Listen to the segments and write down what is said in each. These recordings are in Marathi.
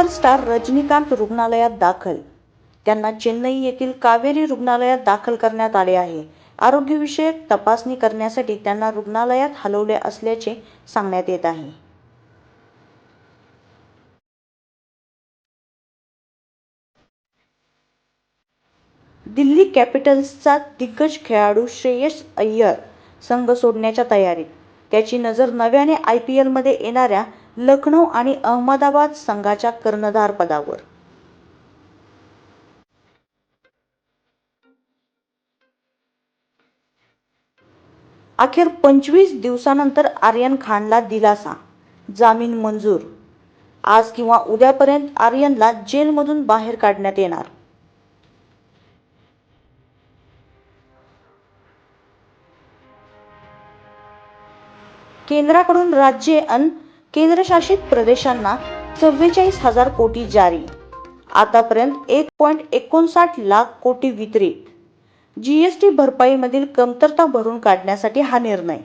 सुपरस्टार रजनीकांत रुग्णालयात दाखल. त्यांना चेन्नई येथील कावेरी रुग्णालयात दाखल करण्यात आले आहे. आरोग्यविषयक तपासणी करण्यासाठी त्यांना रुग्णालयात हलवले असल्याचे सांगण्यात येत आहे. दिल्ली कॅपिटल्सचा दिग्गज खेळाडू श्रेयस अय्यर संघ सोडण्याच्या तयारीत. त्याची नजर नव्याने आय पी एलमध्ये येणाऱ्या लखनौ आणि अहमदाबाद संघाच्या कर्णधारपदावर अखेर पंचवीस दिवसानंतर आर्यन खानला दिलासा जामीन मंजूर. आज किंवा उद्यापर्यंत आर्यनला जेलमधून बाहेर काढण्यात येणार. केंद्राकडून राज्ये अन केंद्रशासित प्रदेशांना चव्वेचाळीस हजार कोटी जारी. आतापर्यंत एक पॉईंट एकोणसाठ लाख कोटी वितरित. जीएसटी भरपाईमधील कमतरता भरून काढण्यासाठी हा निर्णय.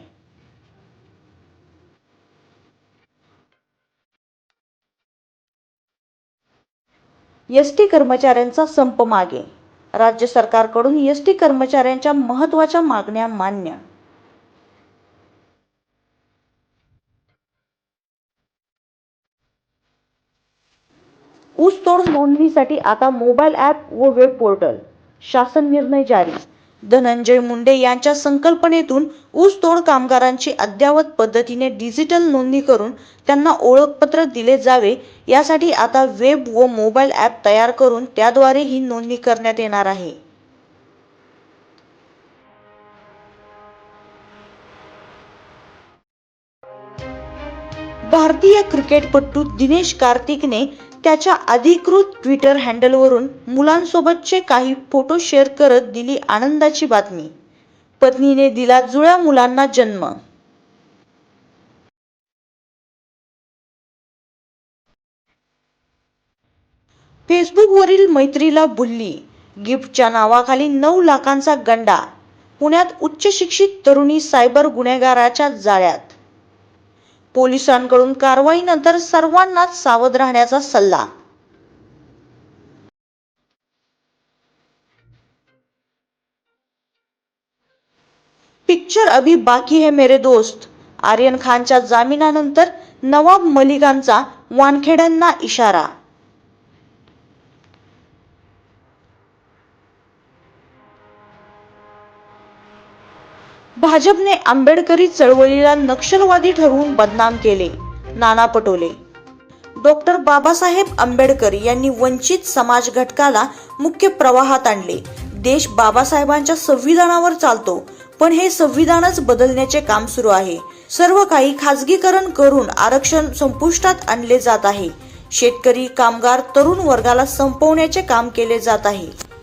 एस टी कर्मचाऱ्यांचा संप मागे. राज्य सरकारकडून एस टी कर्मचाऱ्यांच्या महत्त्वाच्या मागण्या मान्य. ऊसतोड नोंदणीसाठी आता मोबाईल ॲप व वेब पोर्टल. शासन निर्णय जारी. धनंजय मुंडे यांच्या संकल्पनेतून ऊसतोड कामगारांची अद्ययावत पद्धतीने डिजिटल नोंदणी करून त्यांना ओळखपत्र दिले जावे यासाठी आता वेब व मोबाईल ॲप तयार करून त्याद्वारे ही नोंदणी करण्यात येणार आहे. भारतीय क्रिकेटपटू दिनेश कार्तिकने त्याच्या अधिकृत ट्विटर हँडलवरून मुलांसोबतचे काही फोटो शेअर करत दिली आनंदाची बातमी. पत्नीने दिला जुळ्या मुलांना जन्म. फेसबुकवरील मैत्रीला भुल्ली गिफ्टच्या नावाखाली नऊ लाखांचा गंडा. पुण्यात उच्च शिक्षित तरुणी सायबर गुन्हेगाराच्या जाळ्यात. पोलिसांकडून कारवाईनंतर सर्वांनाच सावध राहण्याचा सल्ला. पिक्चर अभी बाकी है मेरे दोस्त. आर्यन खानच्या जामिनानंतर नवाब मलिकांचा वानखेड्यांना इशारा. भाजपने आंबेडकरी चळवळीला नक्षलवादी ठरवून बदनाम केले. नाना पटोले. डॉक्टर बाबासाहेब आंबेडकर यांनी वंचित समाज घटकाला मुख्य प्रवाहात आणले. देश बाबासाहेबांच्या संविधानावर चालतो पण हे संविधानच बदलण्याचे काम सुरू आहे. सर्व काही खाजगीकरण करून आरक्षण संपुष्टात आणले जात आहे. शेतकरी कामगार तरुण वर्गाला संपवण्याचे काम केले जात आहे.